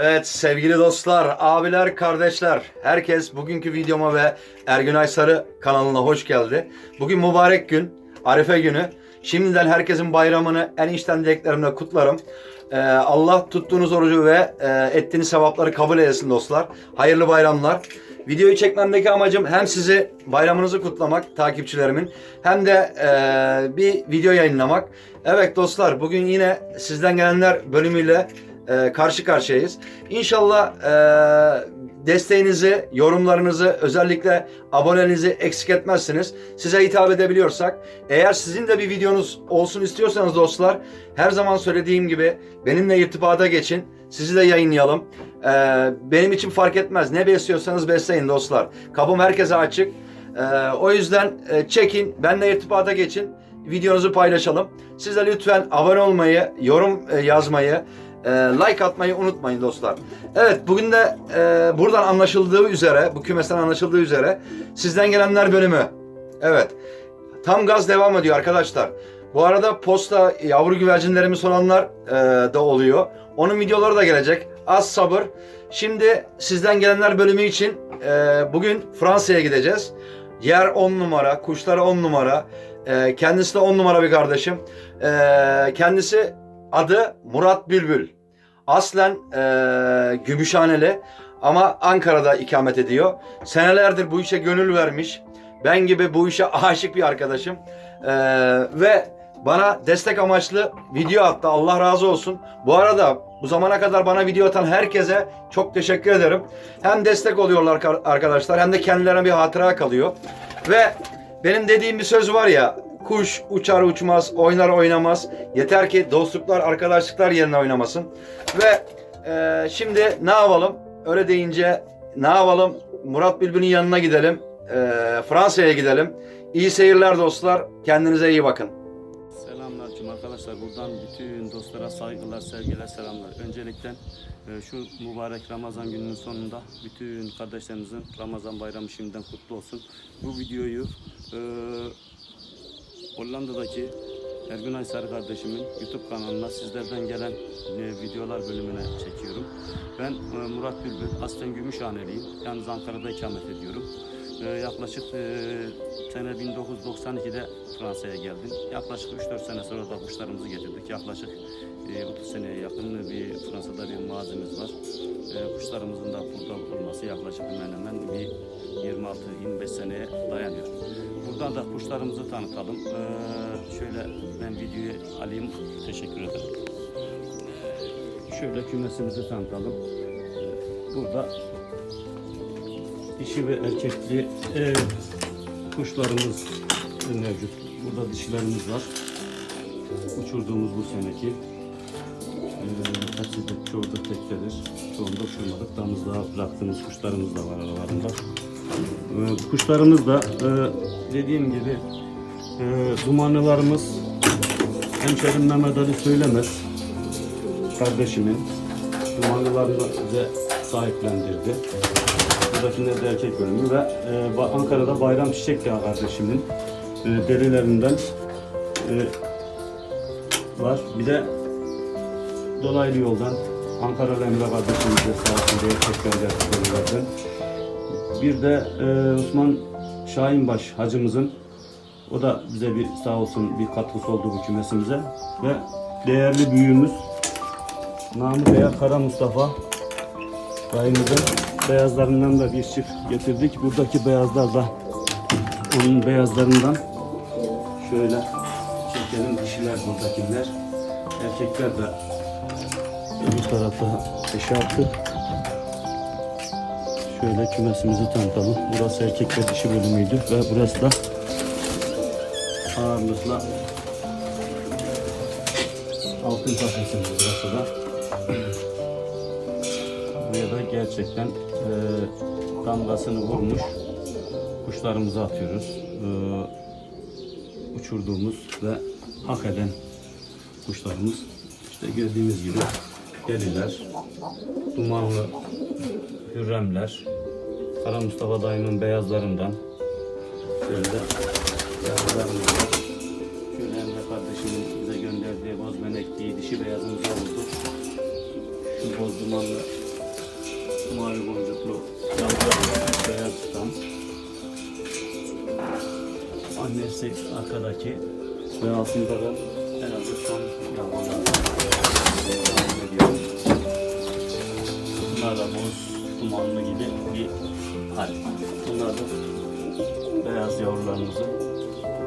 Evet sevgili dostlar, abiler, kardeşler, herkes bugünkü videoma ve Ergün Sarı kanalına hoş geldi. Bugün mübarek gün, Arife günü. Şimdiden herkesin bayramını en içten dileklerimle kutlarım. Ee, Allah tuttuğunuz orucu ve e, ettiğiniz sevapları kabul eylesin dostlar. Hayırlı bayramlar. Videoyu çekmemdeki amacım hem sizi bayramınızı kutlamak takipçilerimin hem de e, bir video yayınlamak. Evet dostlar bugün yine sizden gelenler bölümüyle e, karşı karşıyayız. İnşallah e, desteğinizi, yorumlarınızı, özellikle abonenizi eksik etmezsiniz. Size hitap edebiliyorsak, eğer sizin de bir videonuz olsun istiyorsanız dostlar, her zaman söylediğim gibi benimle irtibata geçin. Sizi de yayınlayalım. E, benim için fark etmez. Ne besliyorsanız besleyin dostlar. Kapım herkese açık. E, o yüzden e, çekin, benimle irtibata geçin. Videonuzu paylaşalım. Siz de lütfen abone olmayı, yorum e, yazmayı, e, like atmayı unutmayın dostlar. Evet bugün de e, buradan anlaşıldığı üzere, bu kümesten anlaşıldığı üzere sizden gelenler bölümü. Evet. Tam gaz devam ediyor arkadaşlar. Bu arada posta yavru güvercinlerimi soranlar e, da oluyor. Onun videoları da gelecek. Az sabır. Şimdi sizden gelenler bölümü için e, bugün Fransa'ya gideceğiz. Yer 10 numara, kuşları 10 numara. E, kendisi de 10 numara bir kardeşim. E, kendisi adı Murat Bülbül. Aslen e, Gümüşhaneli ama Ankara'da ikamet ediyor. Senelerdir bu işe gönül vermiş. Ben gibi bu işe aşık bir arkadaşım. E, ve bana destek amaçlı video attı. Allah razı olsun. Bu arada bu zamana kadar bana video atan herkese çok teşekkür ederim. Hem destek oluyorlar arkadaşlar hem de kendilerine bir hatıra kalıyor. Ve benim dediğim bir söz var ya kuş uçar uçmaz oynar oynamaz. Yeter ki dostluklar arkadaşlıklar yerine oynamasın. Ve e, şimdi ne yapalım? Öyle deyince ne yapalım? Murat Bülbül'ün yanına gidelim. E, Fransa'ya gidelim. İyi seyirler dostlar. Kendinize iyi bakın. Selamünaleyküm arkadaşlar. Buradan bütün dostlara saygılar, sevgiler, selamlar. Öncelikle e, şu mübarek Ramazan gününün sonunda bütün kardeşlerimizin Ramazan bayramı şimdiden kutlu olsun. Bu videoyu e, Hollanda'daki Ergün Aysar kardeşimin YouTube kanalına sizlerden gelen e, videolar bölümüne çekiyorum. Ben e, Murat Bülbül, aslen Gümüşhaneliyim. Yalnız Ankara'da ikamet ediyorum. E, yaklaşık e, sene 1992'de Fransa'ya geldim. Yaklaşık 3-4 sene sonra da kuşlarımızı getirdik. Yaklaşık e, 30 seneye yakın bir Fransa'da bir mağazimiz var. E, kuşlarımızın da burada olması yaklaşık hemen hemen bir 26-25 seneye dayanıyor. Buradan da kuşlarımızı tanıtalım. E, şöyle ben videoyu alayım. Teşekkür ederim. Şöyle kümesimizi tanıtalım. E, Burada dişi ve erkekli e, kuşlarımız mevcut. Burada dişilerimiz var. Uçurduğumuz bu seneki. E, hepsi de çoğu da tektedir. Çoğunda uçurmadık. Damızlığa bıraktığımız kuşlarımız da var aralarında. E, kuşlarımız da e, dediğim gibi e, dumanlılarımız hemşerim Mehmet Ali söylemez kardeşimin dumanlılarını bize sahiplendirdi. Buradakiler de erkek bölümü ve e, Ankara'da Bayram Çiçek Yağı kardeşimin e, derilerinden e, var. Bir de dolaylı yoldan Ankaralı Emre kardeşimiz de diye tekrar derilerden. Bir de e, Osman Şahinbaş hacımızın o da bize bir sağ olsun bir katkısı oldu bu kümesimize ve değerli büyüğümüz Namı Beyaz Kara Mustafa dayımızın beyazlarından da bir çift getirdik. Buradaki beyazlar da onun beyazlarından şöyle çekelim dişiler buradakiler. Erkekler de öbür tarafta eşartı. Şöyle kümesimizi tanıtalım. Burası erkek ve dişi bölümüydü ve burası da ağırlıkla altın kafesimiz burası da. Buraya da gerçekten e, damgasını vurmuş kuşlarımızı atıyoruz. E, uçurduğumuz ve hak eden kuşlarımız. İşte gördüğünüz gibi deliler, dumanlı hürremler, Kara Mustafa dayımın beyazlarından şöyle de beyazlarımız var. Şöyle Emre kardeşimin bize gönderdiği boz benekliği dişi beyazımızı aldık şu boz dumanlı mavi boncuklu yavru beyaz tutan. Annesi arkadaki ve altında da herhalde son yavrular. Bunlar da boz dumanlı gibi bir hal. Bunlar da beyaz yavrularımızın,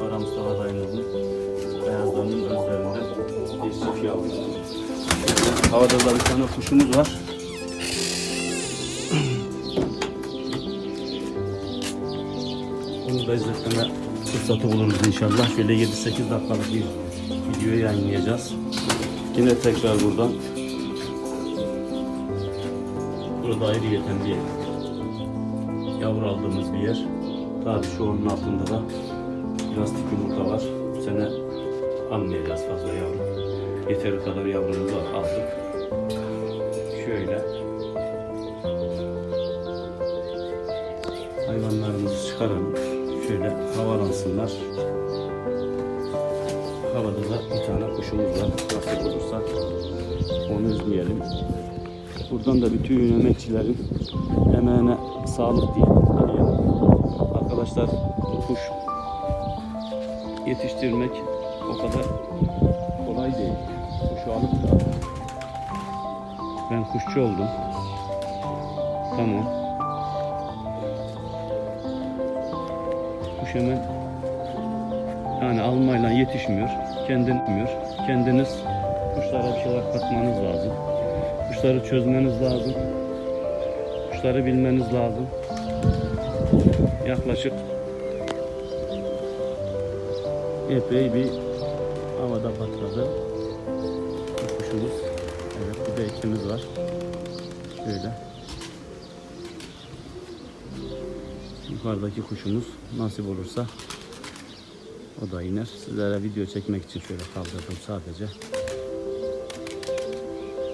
Kara Mustafa dayımızın beyazlarının özlerinden bir çift yavru. Havada da bir tane kuşumuz var. Bunu da izletme fırsatı buluruz inşallah. Şöyle 7-8 dakikalık bir video yayınlayacağız. Yine tekrar buradan Burada ayrı yeten bir yavru aldığımız bir yer. Tabii şu onun altında da plastik yumurta var. Bu sene almayacağız fazla yavru. Yeteri kadar yavrumuzu aldık. Şöyle. Hayvanlarımızı çıkaralım. Havalansınlar. Havada da bir tane kuşumuz var. Nasip olursa onu izleyelim. Buradan da bütün emekçilerin emeğine sağlık diyelim. Arkadaşlar kuş yetiştirmek o kadar kolay değil. Kuşu alıp ben kuşçu oldum. Tamam. Kuş hemen yani almayla yetişmiyor. Kendin bilmiyor. Kendiniz kuşlara bir şeyler katmanız lazım. Kuşları çözmeniz lazım. Kuşları bilmeniz lazım. Yaklaşık epey bir havada patladı. Bu kuşumuz. Evet bir de ikimiz var. Şöyle. Yukarıdaki kuşumuz nasip olursa o da iner. Sizlere video çekmek için şöyle kaldırdım sadece.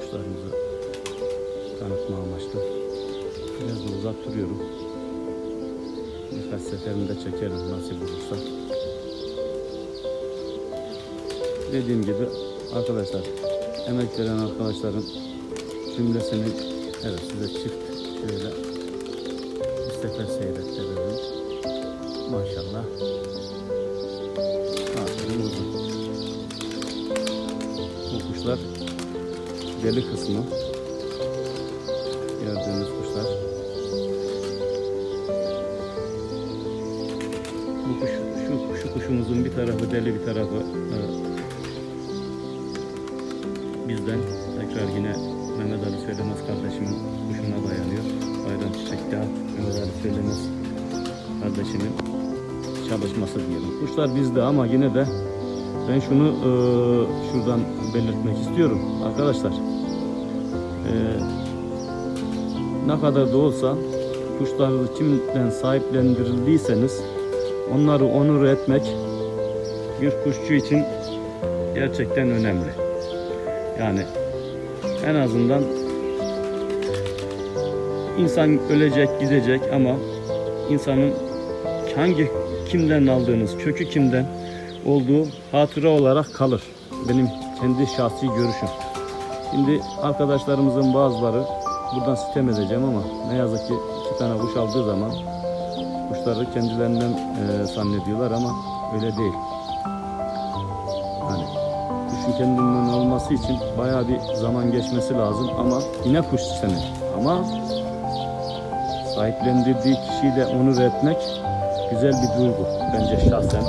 Kuşlarımızı tanıtma amaçlı. Biraz da uzak duruyorum. Birkaç seferinde çekerim nasip olursa. Dediğim gibi arkadaşlar emek veren arkadaşların cümlesini evet size çift şöyle bir sefer seyrettirelim. Maşallah. Aferin uzun. Bu kuşlar deli kısmı gördüğünüz kuşlar. Bu kuş, şu, şu kuşumuzun bir tarafı deli bir tarafı e, bizden. Tekrar yine Mehmet Ali Söylemez kardeşimin kuşuna dayanıyor. Söylemez kardeşimin çalışması diyelim. Kuşlar bizde ama yine de ben şunu e, şuradan belirtmek istiyorum arkadaşlar. E, ne kadar da olsa kuşları kimden sahiplendirildiyseniz onları onur etmek bir kuşçu için gerçekten önemli. Yani en azından insan ölecek, gidecek ama insanın hangi kimden aldığınız, kökü kimden olduğu hatıra olarak kalır. Benim kendi şahsi görüşüm. Şimdi arkadaşlarımızın bazıları buradan sitem edeceğim ama ne yazık ki iki tane kuş aldığı zaman kuşları kendilerinden e, zannediyorlar ama öyle değil. Hani kuşun kendinden olması için bayağı bir zaman geçmesi lazım ama yine kuş seni. Ama sahiplendirdiği kişiyi de onur etmek güzel bir duygu bence şahsen.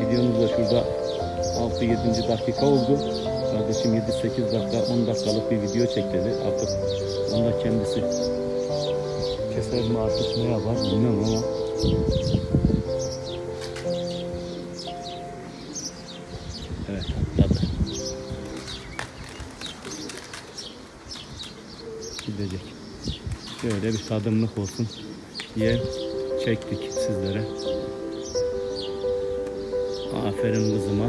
Videomuz da şurada 6-7. dakika oldu. Kardeşim 7-8 dakika 10 dakikalık bir video çek dedi. Artık onu da kendisi keser mi artık ne yapar bilmem ama Şöyle bir tadımlık olsun diye çektik sizlere. Aferin kızıma.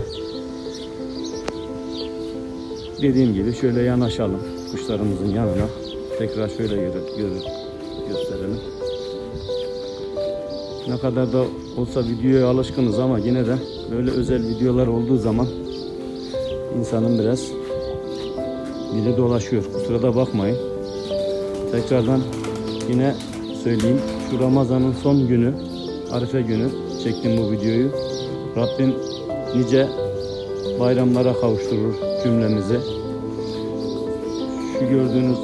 Dediğim gibi şöyle yanaşalım kuşlarımızın yanına. Tekrar şöyle görü, görü, gösterelim. Ne kadar da olsa videoya alışkınız ama yine de böyle özel videolar olduğu zaman insanın biraz dili dolaşıyor. Kusura da bakmayın. Tekrardan yine söyleyeyim. Şu Ramazan'ın son günü, Arife günü çektim bu videoyu. Rabbim nice bayramlara kavuşturur cümlemizi. Şu gördüğünüz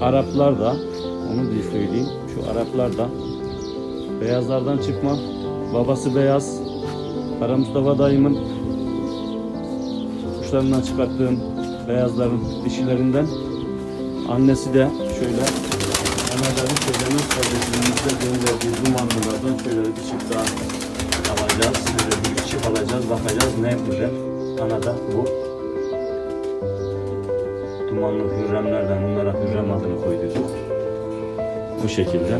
Araplar da, onu diye söyleyeyim. Şu Araplar da beyazlardan çıkma. Babası beyaz. Kara Mustafa dayımın kuşlarından çıkarttığım beyazların dişilerinden. Annesi de şöyle Anadolu Köyler'in kardeşlerimizde gönderdiği dumanlılardan şöyle bir çift daha alacağız. Şöyle bir çift alacağız, bakacağız ne güzel. Anada bu. Dumanlı hürremlerden bunlara hürrem adını koyduk. Bu şekilde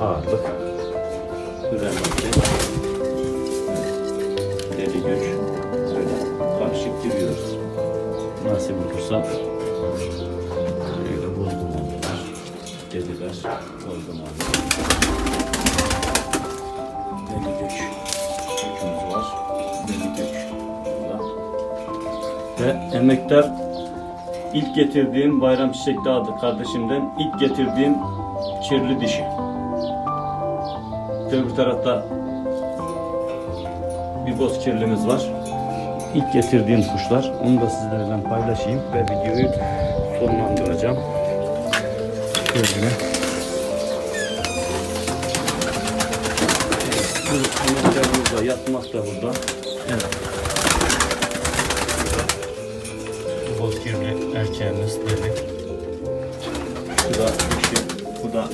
ağırlık. Hürrem adı. Deli güç. Böyle karışık giriyoruz. Nasip olursa. Dediler. Buz dumanlılar. Deli güç. Gücümüz var. Deli. Burada. Ve emektar ilk getirdiğim Bayram Çiçekli adlı kardeşimden ilk getirdiğim kirli dişi. Öbür tarafta bir boz kirlimiz var. İlk getirdiğim kuşlar. Onu da sizlerle paylaşayım ve videoyu sonlandıracağım. Şöyle. Bu emeklerimiz de yatmak da burada. Evet. Bu boz kirli erkeğimiz dedi. Bu da dişi. Bu da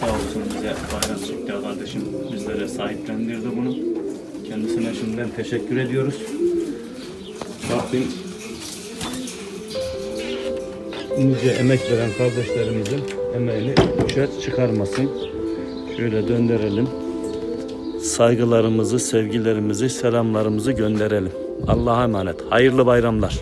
sağ olsun bize bayram çekti kardeşim. Bizlere sahiplendirdi bunu. Kendisine şimdiden teşekkür ediyoruz. Rabbim nice emek veren kardeşlerimizin emeğini boşa çıkarmasın. Şöyle döndürelim. Saygılarımızı, sevgilerimizi, selamlarımızı gönderelim. Allah'a emanet. Hayırlı bayramlar.